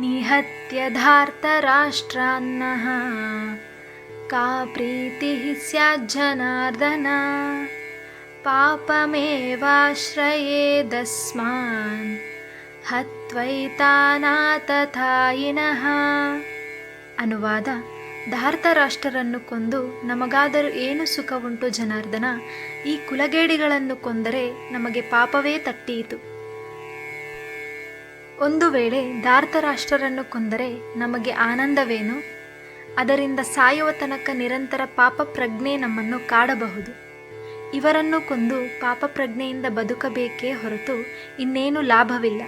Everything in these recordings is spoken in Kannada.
निहत्य धार्तराष्ट्रान्नः का प्रीतिः स्याज्जनार्दन पापमेवाश्रयेदस्मान् ಹತ್ವೈತಾನಾತಥಾಯಿನಃ ಅನುವಾದ ಧಾರ್ತರಾಷ್ಟ್ರರನ್ನು ಕೊಂದು ನಮಗಾದರೂ ಏನು ಸುಖವುಂಟು ಜನಾರ್ದನ ಈ ಕುಲಗೇಡಿಗಳನ್ನು ಕೊಂದರೆ ನಮಗೆ ಪಾಪವೇ ತಟ್ಟೀತು ಒಂದು ವೇಳೆ ಧಾರ್ತರಾಷ್ಟ್ರರನ್ನು ಕೊಂದರೆ ನಮಗೆ ಆನಂದವೇನು? ಅದರಿಂದ ಸಾಯುವ ತನಕ ನಿರಂತರ ಪಾಪ ಪ್ರಜ್ಞೆ ನಮ್ಮನ್ನು ಕಾಡಬಹುದು. ಇವರನ್ನು ಕೊಂದು ಪಾಪ ಪ್ರಜ್ಞೆಯಿಂದ ಬದುಕಬೇಕೇ ಹೊರತು ಇನ್ನೇನು ಲಾಭವಿಲ್ಲ.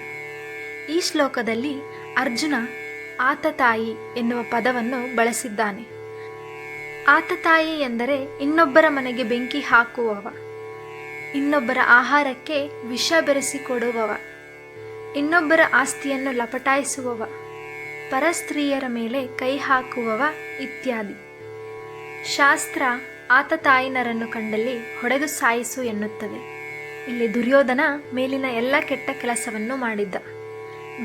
ಈ ಶ್ಲೋಕದಲ್ಲಿ ಅರ್ಜುನ ಆತ ತಾಯಿ ಎನ್ನುವ ಪದವನ್ನು ಬಳಸಿದ್ದಾನೆ. ಆತ ತಾಯಿ ಎಂದರೆ ಇನ್ನೊಬ್ಬರ ಮನೆಗೆ ಬೆಂಕಿ ಹಾಕುವವ. ಇನ್ನೊಬ್ಬರ ಆಹಾರಕ್ಕೆ ವಿಷ ಬೆರೆಸಿಕೊಡುವವ. ಇನ್ನೊಬ್ಬರ ಆಸ್ತಿಯನ್ನು ಲಪಟಾಯಿಸುವವ, ಪರಸ್ತ್ರೀಯರ ಮೇಲೆ ಕೈ ಹಾಕುವವ ಇತ್ಯಾದಿ. ಶಾಸ್ತ್ರ ಆತ ತಾಯಿನರನ್ನು ಕಂಡಲ್ಲಿ ಹೊಡೆದು ಸಾಯಿಸು ಎನ್ನುತ್ತದೆ. ಇಲ್ಲಿ ದುರ್ಯೋಧನ ಮೇಲಿನ ಎಲ್ಲ ಕೆಟ್ಟ ಕೆಲಸವನ್ನು ಮಾಡಿದ್ದ.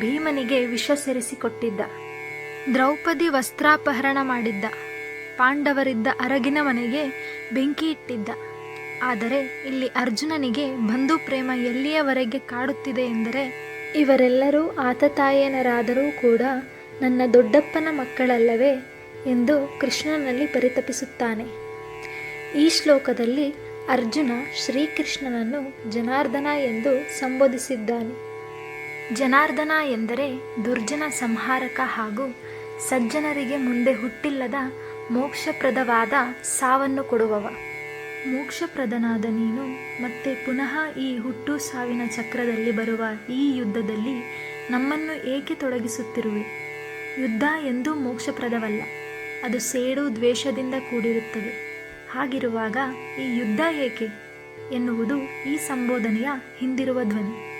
ಭೀಮನಿಗೆ ವಿಷ ಸೇರಿಸಿಕೊಟ್ಟಿದ್ದ. ದ್ರೌಪದಿ ವಸ್ತ್ರಾಪಹರಣ ಮಾಡಿದ್ದ. ಪಾಂಡವರಿದ್ದ ಅರಗಿನ ಮನೆಗೆ ಬೆಂಕಿ ಇಟ್ಟಿದ್ದ. ಆದರೆ ಇಲ್ಲಿ ಅರ್ಜುನನಿಗೆ ಬಂಧು ಪ್ರೇಮ ಎಲ್ಲಿಯವರೆಗೆ ಕಾಡುತ್ತಿದೆ ಎಂದರೆ ಇವರೆಲ್ಲರೂ ಆತತಾಯನರಾದರೂ ಕೂಡ ನನ್ನ ದೊಡ್ಡಪ್ಪನ ಮಕ್ಕಳಲ್ಲವೇ ಎಂದು ಕೃಷ್ಣನಲ್ಲಿ ಪರಿತಪಿಸುತ್ತಾನೆ. ಈ ಶ್ಲೋಕದಲ್ಲಿ ಅರ್ಜುನ ಶ್ರೀಕೃಷ್ಣನನ್ನು ಜನಾರ್ದನ ಎಂದು ಸಂಬೋಧಿಸಿದ್ದಾನೆ. ಜನಾರ್ದನ ಎಂದರೆ ದುರ್ಜನ ಸಂಹಾರಕ ಹಾಗೂ ಸಜ್ಜನರಿಗೆ ಮುಂದೆ ಹುಟ್ಟಿಲ್ಲದ ಮೋಕ್ಷಪ್ರದವಾದ ಸಾವನ್ನು ಕೊಡುವವ. ಮೋಕ್ಷಪ್ರದನಾದ ನೀನು ಮತ್ತೆ ಪುನಃ ಈ ಹುಟ್ಟು ಸಾವಿನ ಚಕ್ರದಲ್ಲಿ ಬರುವ ಈ ಯುದ್ಧದಲ್ಲಿ ನಮ್ಮನ್ನು ಏಕೆ ತೊಡಗಿಸುತ್ತಿರುವೆ? ಯುದ್ಧ ಎಂದೂ ಮೋಕ್ಷಪ್ರದವಲ್ಲ, ಅದು ಸೇಡು ದ್ವೇಷದಿಂದ ಕೂಡಿರುತ್ತದೆ. ಹಾಗಿರುವಾಗ ಈ ಯುದ್ಧ ಏಕೆ ಎನ್ನುವುದು ಈ ಸಂಬೋಧನೆಯ ಹಿಂದಿರುವ ಧ್ವನಿ.